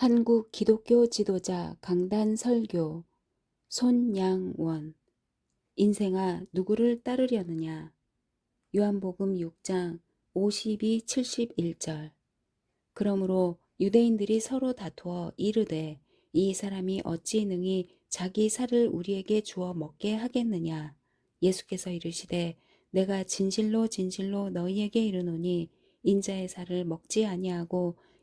한국 기독교 지도자 강단 설교 손양원. 인생아 누구를 따르려느냐? 요한복음 6장 52, 71절. 그러므로 유대인들이 서로 다투어 이르되 이 사람이 어찌 능히 자기 살을 우리에게 주어 먹게 하겠느냐? 예수께서 이르시되 내가 진실로 진실로 너희에게 이르노니 인자의 살을 먹지 아니하고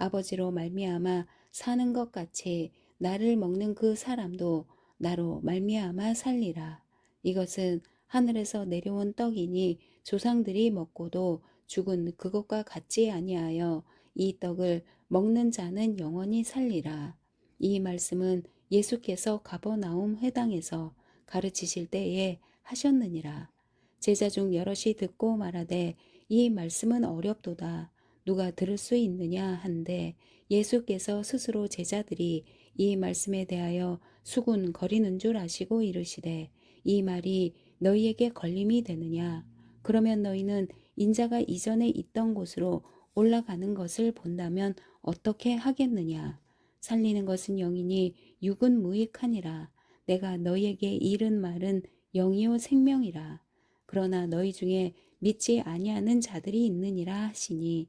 아버지로 말미암아 사는 것 같이 나를 먹는 그 사람도 나로 말미암아 살리라. 이것은 하늘에서 내려온 떡이니 조상들이 먹고도 죽은 그것과 같지 아니하여 이 떡을 먹는 자는 영원히 살리라. 이 말씀은 예수께서 가버나움 회당에서 가르치실 때에 하셨느니라. 제자 중 여럿이 듣고 말하되 이 말씀은 어렵도다. 누가 들을 수 있느냐 한데 예수께서 스스로 제자들이 이 말씀에 대하여 수군거리는 줄 아시고 이르시되 이 말이 너희에게 걸림이 되느냐? 그러면 너희는 인자가 이전에 있던 곳으로 올라가는 것을 본다면 어떻게 하겠느냐? 살리는 것은 영이니 육은 무익하니라. 내가 너희에게 이른 말은 영이요 생명이라. 그러나 너희 중에 믿지 아니하는 자들이 있느니라 하시니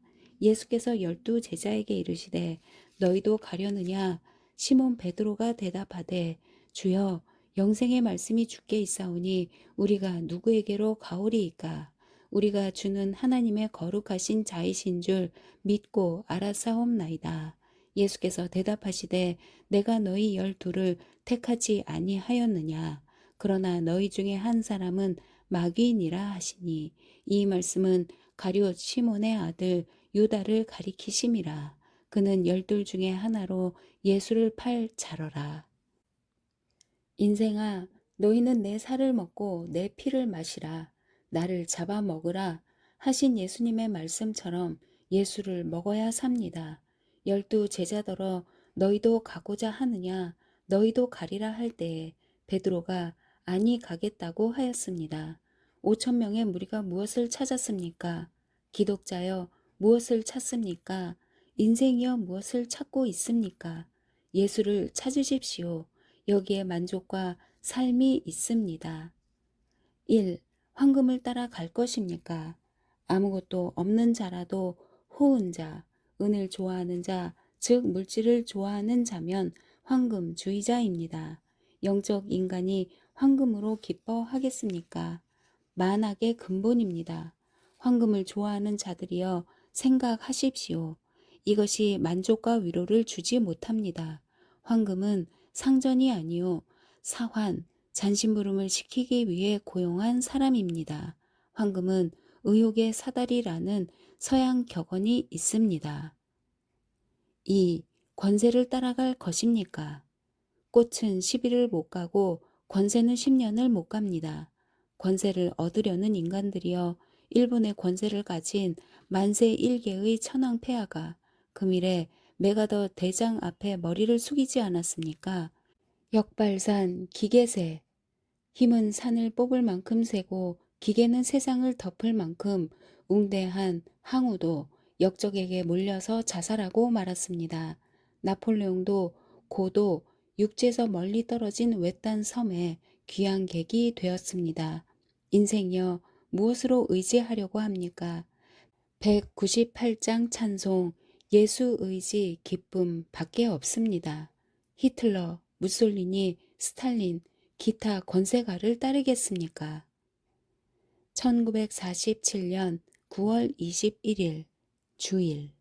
예수께서 열두 제자에게 이르시되 너희도 가려느냐? 시몬 베드로가 대답하되 주여 영생의 말씀이 주께 있사오니 우리가 누구에게로 가오리이까? 우리가 주는 하나님의 거룩하신 자이신 줄 믿고 알아사옵나이다. 예수께서 대답하시되 내가 너희 열두를 택하지 아니하였느냐? 그러나 너희 중에 한 사람은 마귀니라 하시니 이 말씀은 가룟 시몬의 아들 유다를 가리키심이라. 그는 열둘 중에 하나로 예수를 팔 자러라. 인생아, 너희는 내 살을 먹고 내 피를 마시라. 나를 잡아 먹으라. 하신 예수님의 말씀처럼 예수를 먹어야 삽니다. 열두 제자더러 너희도 가고자 하느냐? 너희도 가리라 할 때에 베드로가 아니 가겠다고 하였습니다. 오천 명의 무리가 무엇을 찾았습니까? 기독자여 무엇을 찾습니까? 인생이여 무엇을 찾고 있습니까? 예수를 찾으십시오. 여기에 만족과 삶이 있습니다. 1. 황금을 따라 갈 것입니까? 아무것도 없는 자라도 호은 자, 은을 좋아하는 자, 즉 물질을 좋아하는 자면 황금주의자입니다. 영적 인간이 황금으로 기뻐하겠습니까? 만악의 근본입니다. 황금을 좋아하는 자들이여 생각하십시오. 이것이 만족과 위로를 주지 못합니다. 황금은 상전이 아니요 사환, 잔심부름을 시키기 위해 고용한 사람입니다. 황금은 의욕의 사다리라는 서양 격언이 있습니다. 2. 권세를 따라갈 것입니까? 꽃은 10일을 못 가고 권세는 10년을 못 갑니다. 권세를 얻으려는 인간들이여 일본의 권세를 가진 만세 일개의 천황 폐하가 금일에 메가더 대장 앞에 머리를 숙이지 않았습니까? 역발산 기계세 힘은 산을 뽑을 만큼 세고 기계는 세상을 덮을 만큼 웅대한 항우도 역적에게 몰려서 자살하고 말았습니다. 나폴레옹도 고도 육지에서 멀리 떨어진 외딴 섬에 귀한 객이 되었습니다. 인생이여 무엇으로 의지하려고 합니까? 198장 찬송, 예수 의지, 기쁨 밖에 없습니다. 히틀러, 무솔리니, 스탈린, 기타 권세가를 따르겠습니까? 1947년 9월 21일 주일